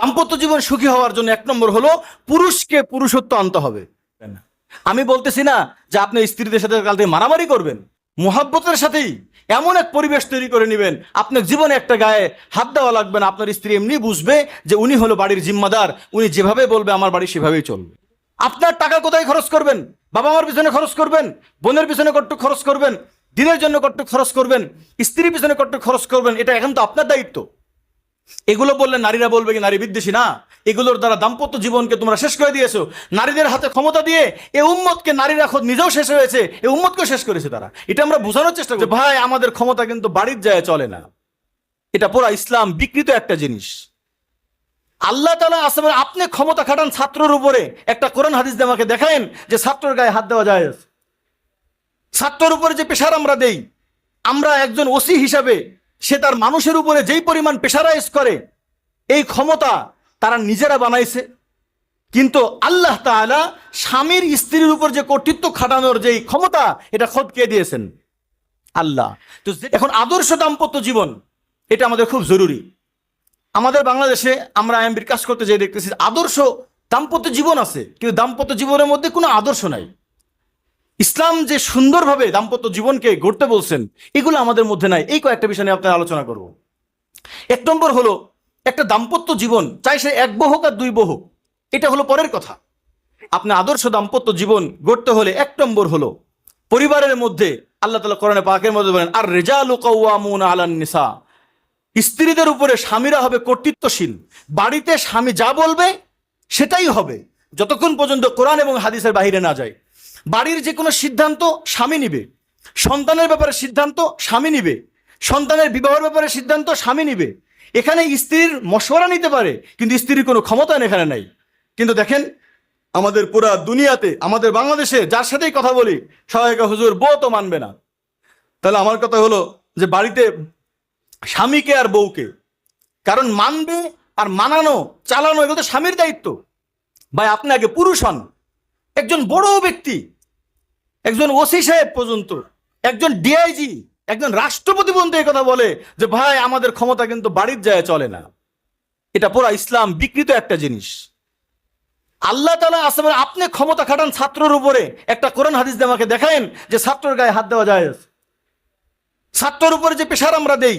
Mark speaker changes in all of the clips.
Speaker 1: দাম্পত্য জীবন সুখী হওয়ার জন্য এক নম্বর হলো পুরুষকে পুরুষত্ব আনতে হবে। আমি বলতেছি না যে আপনি স্ত্রীদের সাথে কাল থেকে মারামারি করবেন। মোহাব্বতের সাথেই এমন এক পরিবেশ তৈরি করে নেবেন। আপনার জীবনে একটা গায়ে হাত দেওয়া লাগবে না। আপনার স্ত্রী এমনি বুঝবে যে উনি হলো বাড়ির জিম্মাদার। উনি যেভাবে বলবে আমার বাড়ি সেভাবেই চলবে। আপনার টাকা কোথায় খরচ করবেন? বাবা মার পিছনে খরচ করবেন? বোনের পিছনে কট্টু খরচ করবেন? দিনের জন্য কট্টু খরচ করবেন? স্ত্রীর পিছনে কট্টু খরচ করবেন? এটা এখন তো আপনার দায়িত্ব। এগুলো বললে নারীরা বলবে কি নারী বিদ্বেষী? না। এগুলোর দ্বারা দাম্পত্য জীবনকে তোমরা শেষ করে দিয়েছ। নারীদের হাতে ক্ষমতা দিয়ে এই উম্মতকে নারীরা খোদ নিজেও শেষ হয়েছে এই উম্মতকেও শেষ করেছে তারা। এটা আমরা বোঝানোর চেষ্টা করি। ভাই, আমাদের ক্ষমতা কিন্তু বাড়ির যায় চলে না। এটা পুরা ইসলাম বিকৃত একটা জিনিস। আল্লাহ তালা আসবেন আপনি ক্ষমতা খাটান ছাত্রর উপরে। একটা কোরআন হাদিস আমাকে দেখায়েন যে ছাত্রর গায়ে হাত দেওয়া যায় ছাত্রর উপরে যে পেশার আমরা দেই, আমরা একজন ওসি হিসাবে সে তার মানুষের উপরে যেই পরিমাণ প্রেশারাইজ করে, এই ক্ষমতা তারা নিজেরা বানাইছে। কিন্তু আল্লাহ তাআলা স্বামীর স্ত্রীর উপর যে কর্তৃত্ব খাটানোর যেই ক্ষমতা, এটা খোদ কে দিয়েছেন? আল্লাহ। তো এখন আদর্শ দাম্পত্য জীবন, এটা আমাদের খুব জরুরি। আমাদের বাংলাদেশে আমরা আইএমবির কাজ করতে যেয়ে দেখতেছি, আদর্শ দাম্পত্য জীবন আছে, কিন্তু দাম্পত্য জীবনের মধ্যে কোনো আদর্শ নাই। ইসলাম যে সুন্দরভাবে দাম্পত্য জীবনকে গড়তে বলছেন, এগুলো আমাদের মধ্যে নাই। এই কয়েকটা বিষয় নিয়ে আপনার আলোচনা করব। এক নম্বর হলো, একটা দাম্পত্য জীবন চাই সে এক বহ আর দুই বহ এটা হলো পরের কথা। আপনার আদর্শ দাম্পত্য জীবন গড়তে হলে এক নম্বর হলো, পরিবারের মধ্যে আল্লাহ তালা কোরআনে পাকের মধ্যে বলেন আর রেজালু কৌয়ামুন আলান নিসা। স্ত্রীদের উপরে স্বামীরা হবে কর্তৃত্বশীল। বাড়িতে স্বামী যা বলবে, সেটাই হবে। যতক্ষণ পর্যন্ত কোরআন এবং হাদিসের বাহিরে না যায়। বাড়ির যে কোনো সিদ্ধান্ত স্বামী নিবে। সন্তানের ব্যাপারে সিদ্ধান্ত স্বামী নিবে। সন্তানের বিবাহের ব্যাপারে সিদ্ধান্ত স্বামী নিবে। এখানে স্ত্রীর মশওয়ারা নিতে পারে, কিন্তু স্ত্রীর কোনো ক্ষমতা এখানে নাই। কিন্তু দেখেন, আমাদের পুরা দুনিয়াতে, আমাদের বাংলাদেশে যার সাথেই কথা বলি সহায়িকা হুজুর, বউ তো মানবে না। তাহলে আমার কথা হলো যে বাড়িতে স্বামীকে আর বউকে, কারণ মানবে আর মানানো, চালানো, এগুলো তো স্বামীর দায়িত্ব। ভাই, আপনি আগে পুরুষ হন। একজন বড় ব্যক্তি, একজন ওসি সাহেব পর্যন্ত, একজন ডিআইজি, একজন রাষ্ট্রপতি পর্যন্ত এই কথা বলে যে, ভাই, আমাদের ক্ষমতা কিন্তু বাড়ির যায় চলে না। এটা পুরা ইসলাম বিকৃত একটা জিনিস। আল্লাহ তালা আসবেন আপনি ক্ষমতা খাটান ছাত্রর উপরে। একটা কোরআন হাদিস আমাকে দেখায়েন যে, ছাত্রের গায়ে হাত দেওয়া যায় ছাত্রর উপরে যে পেশার আমরা দেই,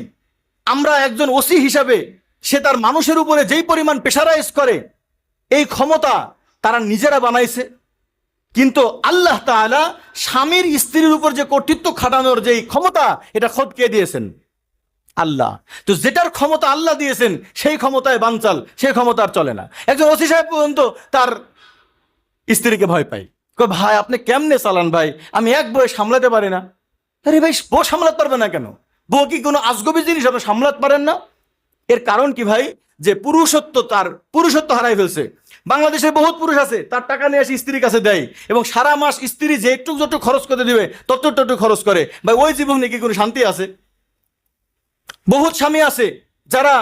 Speaker 1: আমরা একজন ওসি হিসাবে সে তার মানুষের উপরে যেই পরিমাণ পেশারাইজ করে, এই ক্ষমতা তারা নিজেরা বানাইছে। কিন্তু আল্লাহ তাআলা স্বামীর স্ত্রীর উপর যে কর্তৃত্ব খাটানোর যেই ক্ষমতা, এটা খোদ কে দিয়েছেন? আল্লাহ। তো যেটার ক্ষমতা আল্লাহ দিয়েছেন, সেই ক্ষমতায় বানচাল সেই ক্ষমতা আর চলে না। একজন ওসি সাহেব পর্যন্ত তার স্ত্রীকে ভয় পাই ভাই, আপনি কেমনে চালান ভাই? আমি এক বয়ে সামলাতে পারি না। আরে ভাই, বউ সামলাতে পারবে না কেন? বউ কি কোনো আজগবি জিনিস আপনি সামলাতে পারেন না? এর কারণ কি ভাই? যে পুরুষত্ব তার পুরুষত্ব হারাই ফেলছে। বাংলাদেশে বহুত পুরুষ আছে, তার টাকা নিয়ে এসে স্ত্রীর কাছে দেয় এবং সারা মাস স্ত্রী যে একটু যত খরচ করে দিবে তত তত খরচ করে। ভাই, ওই জীবনে কি কোনো শান্তি আছে? বহুত স্বামী আছে যারা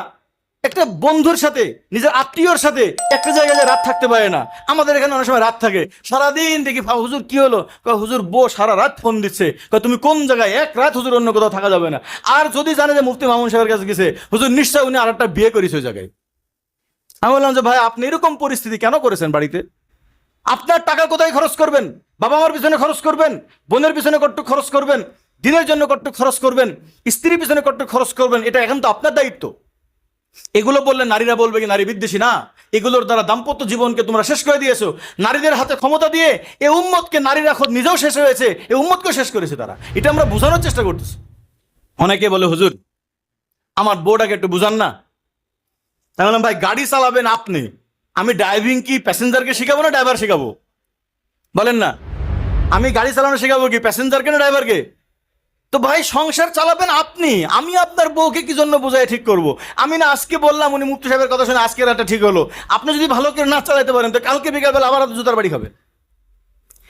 Speaker 1: একটা বন্ধুর সাথে নিজের আত্মীয়র সাথে একটা জায়গায় রাত থাকতে পারে না। আমাদের এখানে অনেক সময় রাত থাকে। সারাদিন দেখি "ফা, হুজুর কি হলো? হুজুর বউ সারা রাত ফোন দিচ্ছে। তুমি কোন জায়গায়? এক রাত হুজুর অন্য কোথাও থাকা যাবে না। আর যদি জানে যে মুফতি মামুন সাহেবের কাছে গেছে হুজুর নিশ্চয় উনি আর একটা বিয়ে করেছে ওই জায়গায়। আমি বললাম যে ভাই আপনি এরকম পরিস্থিতি কেন করেছেন বাড়িতে? আপনার টাকা কোথায় খরচ করবেন? বাবা মার পিছনে খরচ করবেন? বোনের পিছনে কট্টু খরচ করবেন? দিনের জন্য কট্টু খরচ করবেন? স্ত্রীর পিছনে কট্টু খরচ করবেন? এটা এখন তো আপনার দায়িত্ব। এগুলো বললে নারীরা বলবে কি নারী বিদ্বেষী না? এগুলোর দ্বারা দাম্পত্য জীবনকে তোমরা শেষ করে দিয়েছ। নারীদের হাতে ক্ষমতা দিয়ে এ উম্মতকে নারীরা খোদ নিজেও শেষ হয়েছে, এ উম্মতকেও শেষ করেছে তারা। এটা আমরা বোঝানোর চেষ্টা করতেছি। অনেকে বলে, হুজুর, আমার বউটাকে একটু বুঝান না? আমি বললাম, ভাই, গাড়ি চালাবেন আপনি। আমি ড্রাইভিং কি, প্যাসেঞ্জারকে শেখাবো না ড্রাইভার শেখাবো? বলেন না, আমি গাড়ি চালানো শেখাবো কি, প্যাসেঞ্জারকে না ড্রাইভারকে? তো ভাই, সংসার চালাবেন আপনি। আমি আপনার বউকে কি জন্য বোঝাই ঠিক করব। আমি না আজকে বললাম, উনি মুক্তি সাহেবের কথা শুনে আজকে রাতটা ঠিক হলো। আপনি যদি ভালো করে না চালাতে পারেন, তো কালকে বিকালবেলা আবার জুতার বাড়ি খাবে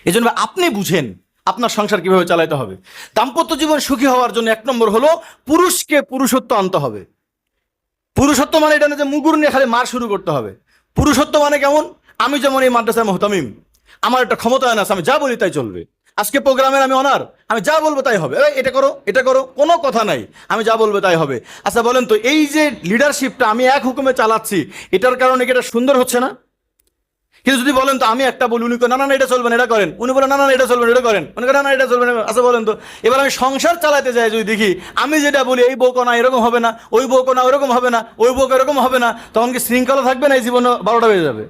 Speaker 1: এই জন্য আপনি বুঝেন আপনার সংসার কীভাবে চালাতে হবে। দাম্পত্য জীবন সুখী হওয়ার জন্য এক নম্বর হলো, পুরুষকে পুরুষত্ব আনতে হবে। পুরুষত্ব মানে এটা না যে মুগুর নিয়ে খালি মার শুরু করতে হবে। পুরুষত্ব মানে কেমন? আমি যেমন এই মাদ্রাসার মোহতামিম, আমার একটা ক্ষমতা আছে, আমি যা বলি তাই চলবে। আজকে প্রোগ্রামের আমি অনার আমি যা বলব তাই হবে। এটা করো এটা করো, কোনো কথা নাই। আমি যা বলব তাই হবে। আচ্ছা বলেন তো, এই যে লিডারশিপটা আমি এক হুকুমে চালাচ্ছি, এটার কারণে কি এটা সুন্দর হচ্ছে না? কিন্তু যদি বলেন তো, আমি একটা বলি, উনি না না এটা চলবেন এটা করেন। উনি বলেন না না এটা চলবেন এটা করেন। উনি না না, এটা চলবে না। আচ্ছা বলেন তো, এবার আমি সংসার চালাতে যাই যদি দেখি, আমি যেটা বলি, এই বউকো না, এরকম হবে না। ওই বউকো না, ওরকম হবে না। ওই বউকো এরকম হবে না। তখন কি শৃঙ্খলা থাকবে না এই জীবন বারোটা বেজে যাবে?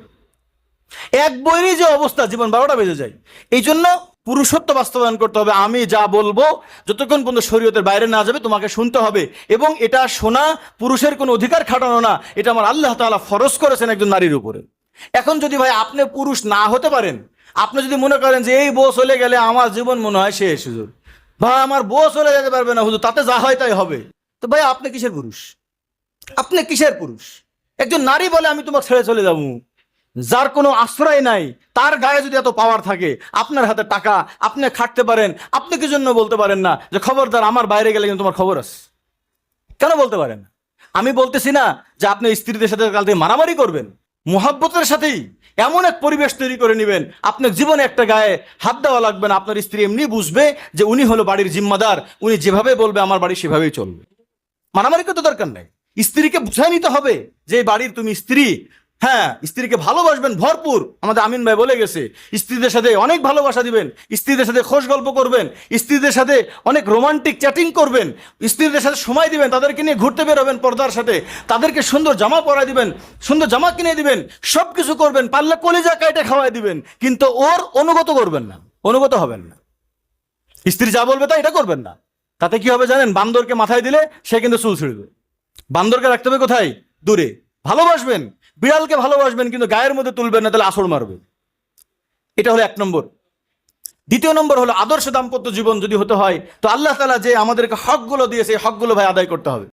Speaker 1: এক বইয়েরই যে অবস্থা, জীবন বারোটা বেজে যায়। এই জন্য পুরুষত্ব বাস্তবায়ন করতে হবে, আমি যা বলব, যতক্ষণ পর্যন্ত শরীয়তের বাইরে না যাবে, তোমাকে শুনতে হবে। এবং এটা শোনা পুরুষের কোনো অধিকার খাটানো না, এটা আমার আল্লাহ তাআলা ফরজ করেছেন একজন নারীর উপরে। এখন যদি ভাই আপনি পুরুষ না হতে পারেন, আপনি যদি মনে করেন যে এই বউ চলে গেলে আমার জীবন মনে হয় শেষ হুজুর ভাই, আমার বউ চলে যেতে পারবে না, হুজুর, তাতে যা হয় তাই হবে। তো ভাই, আপনি কিসের পুরুষ? আপনি কিসের পুরুষ? একজন নারী বলে আমি তোমাকে ছেড়ে চলে যাব। যার কোনো আশ্রয় নাই, তার গায়ে যদি এত পাওয়ার থাকে, আপনার হাতে টাকা, আপনি খাটতে পারেন, আপনি কি জন্য বলতে পারেন না যে, খবরদার, আমার বাইরে গেলে কিন্তু তোমার খবর আছে কেন বলতে পারেন? আমি বলতেছি না যে, আপনি স্ত্রীদের সাথে কাল থেকে মারামারি করবেন। মোহাব্বতের সাথেই এমন এক পরিবেশ তৈরি করে নেবেন আপনার জীবনে একটা গায়ে হাত দেওয়া লাগবে না। আপনার স্ত্রী এমনি বুঝবে যে, উনি হলো বাড়ির জিম্মাদার, উনি যেভাবে বলবে, আমার বাড়ি সেভাবেই চলবে। মারামারি করতে দরকার নেই। স্ত্রীকে বুঝাই নিতে হবে যে বাড়ির তুমি স্ত্রী হ্যাঁ স্ত্রীকে ভালোবাসবেন ভরপুর, আমাদের আমিন ভাই বলে গেছে। স্ত্রীদের সাথে অনেক ভালোবাসা দিবেন, স্ত্রীদের সাথে খোশ গল্প করবেন, স্ত্রীদের সাথে অনেক রোমান্টিক চ্যাটিং করবেন, স্ত্রীদের সাথে সময় দিবেন, তাদেরকে নিয়ে ঘুরতে বেরোবেন পর্দার সাথে, তাদেরকে সুন্দর জামা পরাই দিবেন, সুন্দর জামা কিনে দিবেন সব কিছু করবেন পারলে কলিজা কাইটে খাওয়াই দিবেন, কিন্তু ওর অনুগত করবেন না, অনুগত হবেন না। স্ত্রী যা বলবে তাই এটা করবেন না। তাতে কি হবে জানেন? বান্দরকে মাথায় দিলে সে কিন্তু চুল ছিঁড়বে। বান্দরকে রাখতে হবে কোথায়? দূরে। ভালোবাসবেন, বিড়ালকে ভালোবাসবেন, কিন্তু গায়ের মধ্যে তুলবেন না, তাহলে আসর মারবে। এটা হলো এক নম্বর। দ্বিতীয় নম্বর হলো আদর্শ দাম্পত্য জীবন যদি হতে হয়, তো আল্লাহ তালা যে আমাদেরকে হকগুলো দিয়েছে, এই হকগুলো ভাই আদায় করতে হবে।